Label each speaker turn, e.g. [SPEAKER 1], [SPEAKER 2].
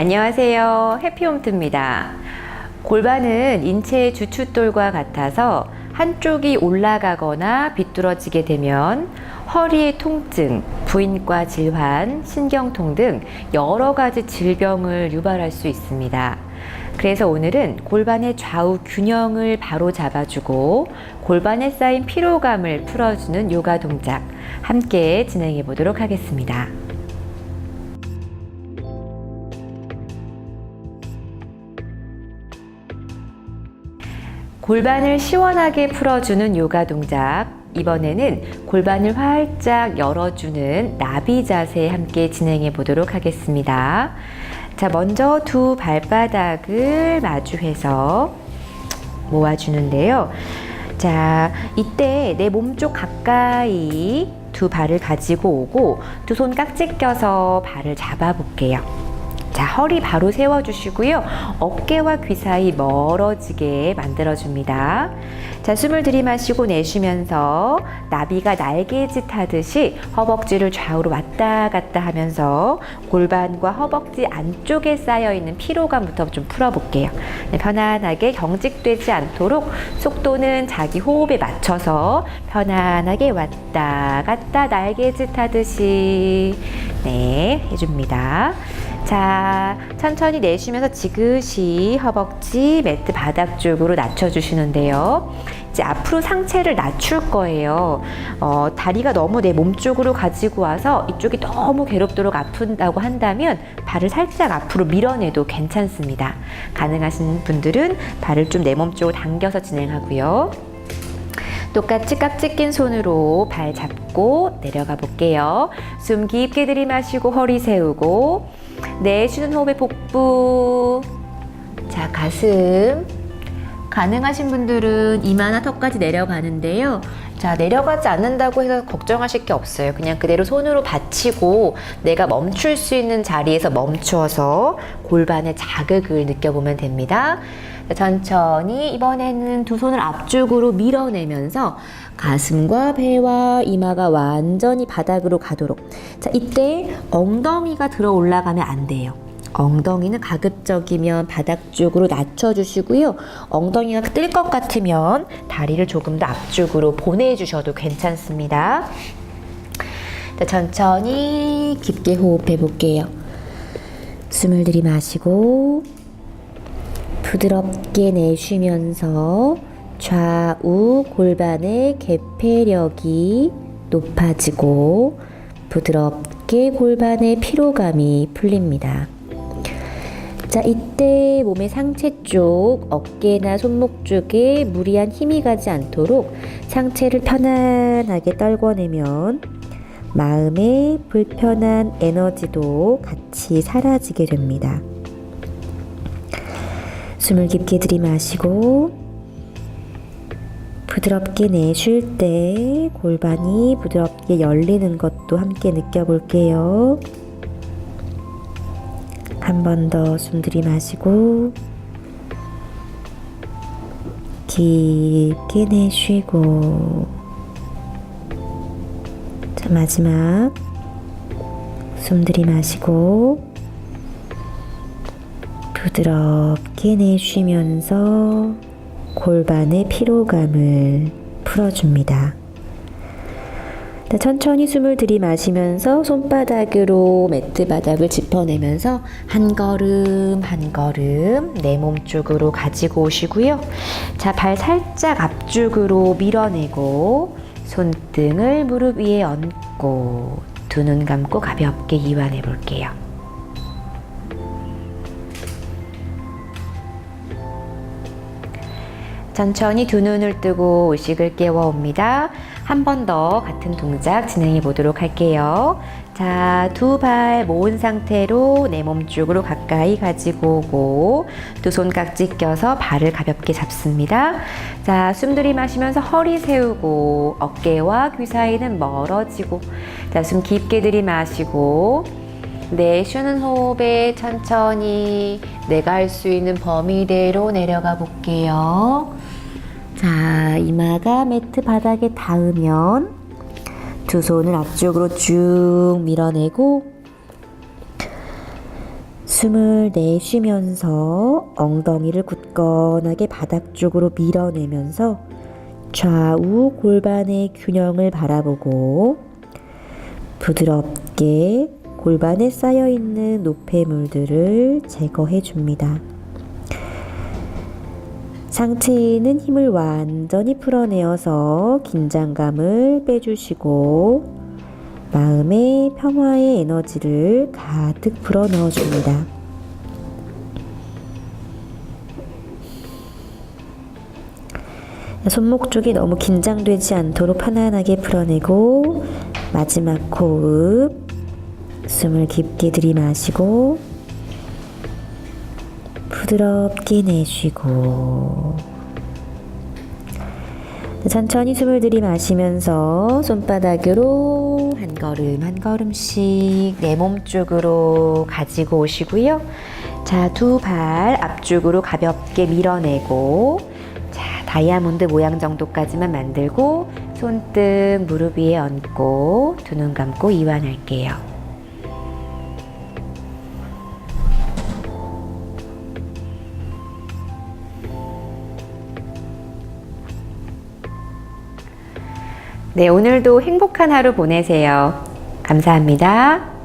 [SPEAKER 1] 안녕하세요. 해피홈트입니다. 골반은 인체의 주춧돌과 같아서 한쪽이 올라가거나 비뚤어지게 되면 허리의 통증, 부인과 질환, 신경통 등 여러 가지 질병을 유발할 수 있습니다. 그래서 오늘은 골반의 좌우 균형을 바로 잡아주고 골반에 쌓인 피로감을 풀어주는 요가 동작 함께 진행해 보도록 하겠습니다. 골반을 시원하게 풀어주는 요가 동작. 이번에는 골반을 활짝 열어주는 나비 자세 함께 진행해 보도록 하겠습니다. 자, 먼저 두 발바닥을 마주해서 모아주는데요. 자, 이때 내 몸쪽 가까이 두 발을 가지고 오고 두 손 깍지 껴서 발을 잡아 볼게요. 자, 허리 바로 세워주시고요. 어깨와 귀 사이 멀어지게 만들어줍니다. 자, 숨을 들이마시고 내쉬면서 나비가 날개짓 하듯이 허벅지를 좌우로 왔다 갔다 하면서 골반과 허벅지 안쪽에 쌓여있는 피로감부터 좀 풀어볼게요. 네, 편안하게 경직되지 않도록 속도는 자기 호흡에 맞춰서 편안하게 왔다 갔다 날개짓 하듯이 네, 해줍니다. 자, 천천히 내쉬면서 지그시 허벅지 매트 바닥 쪽으로 낮춰주시는데요. 이제 앞으로 상체를 낮출 거예요. 어, 다리가 너무 내 몸 쪽으로 가지고 와서 이쪽이 너무 괴롭도록 아픈다고 한다면 발을 살짝 앞으로 밀어내도 괜찮습니다. 가능하신 분들은 발을 좀 내 몸 쪽으로 당겨서 진행하고요. 똑같이 깍지 낀 손으로 발 잡고 내려가 볼게요. 숨 깊게 들이마시고 허리 세우고 내쉬는 호흡에 복부. 자, 가슴. 가능하신 분들은 이마나 턱까지 내려가는데요. 자, 내려가지 않는다고 해서 걱정하실 게 없어요. 그냥 그대로 손으로 받치고 내가 멈출 수 있는 자리에서 멈추어서 골반의 자극을 느껴보면 됩니다. 자, 천천히 이번에는 두 손을 앞쪽으로 밀어내면서 가슴과 배와 이마가 완전히 바닥으로 가도록. 자, 이때 엉덩이가 들어 올라가면 안 돼요. 엉덩이는 가급적이면 바닥 쪽으로 낮춰주시고요. 엉덩이가 뜰 것 같으면 다리를 조금 더 앞쪽으로 보내주셔도 괜찮습니다. 자, 천천히 깊게 호흡해 볼게요. 숨을 들이마시고 부드럽게 내쉬면서 좌우 골반의 개폐력이 높아지고 부드럽게 골반의 피로감이 풀립니다. 자, 이때 몸의 상체 쪽, 어깨나 손목 쪽에 무리한 힘이 가지 않도록 상체를 편안하게 떨궈내면 마음의 불편한 에너지도 같이 사라지게 됩니다. 숨을 깊게 들이마시고 부드럽게 내쉴 때 골반이 부드럽게 열리는 것도 함께 느껴볼게요. 한 번 더 숨 들이마시고 깊게 내쉬고 자 마지막 숨 들이마시고 부드럽게 내쉬면서 골반의 피로감을 풀어줍니다. 네, 천천히 숨을 들이마시면서 손바닥으로 매트 바닥을 짚어내면서 한 걸음 한 걸음 내 몸 쪽으로 가지고 오시고요. 자, 발 살짝 앞쪽으로 밀어내고 손등을 무릎 위에 얹고 두 눈 감고 가볍게 이완해 볼게요. 천천히 두 눈을 뜨고 의식을 깨워 옵니다. 한 번 더 같은 동작 진행해 보도록 할게요. 자, 두 발 모은 상태로 내 몸 쪽으로 가까이 가지고 오고 두 손 깍지 껴서 발을 가볍게 잡습니다. 자, 숨 들이마시면서 허리 세우고 어깨와 귀 사이는 멀어지고 자, 숨 깊게 들이마시고 내쉬는 호흡에 천천히 내가 할 수 있는 범위대로 내려가 볼게요. 자, 이마가 매트 바닥에 닿으면 두 손을 앞쪽으로 쭉 밀어내고
[SPEAKER 2] 숨을 내쉬면서 엉덩이를 굳건하게 바닥 쪽으로 밀어내면서 좌우 골반의 균형을 바라보고 부드럽게 골반에 쌓여 있는 노폐물들을 제거해 줍니다. 상체에 있는 힘을 완전히 풀어내어서 긴장감을 빼주시고 마음의 평화의 에너지를 가득 불어 넣어줍니다. 손목 쪽이 너무 긴장되지 않도록 편안하게 풀어내고 마지막 호흡 숨을 깊게 들이마시고 부드럽게 내쉬고 천천히 숨을 들이마시면서 손바닥으로 한 걸음 한 걸음씩 내 몸 쪽으로 가지고 오시고요. 자, 두 발 앞쪽으로 가볍게 밀어내고 자, 다이아몬드 모양 정도까지만 만들고 손등 무릎 위에 얹고 두 눈 감고 이완할게요.
[SPEAKER 1] 네, 오늘도 행복한 하루 보내세요. 감사합니다.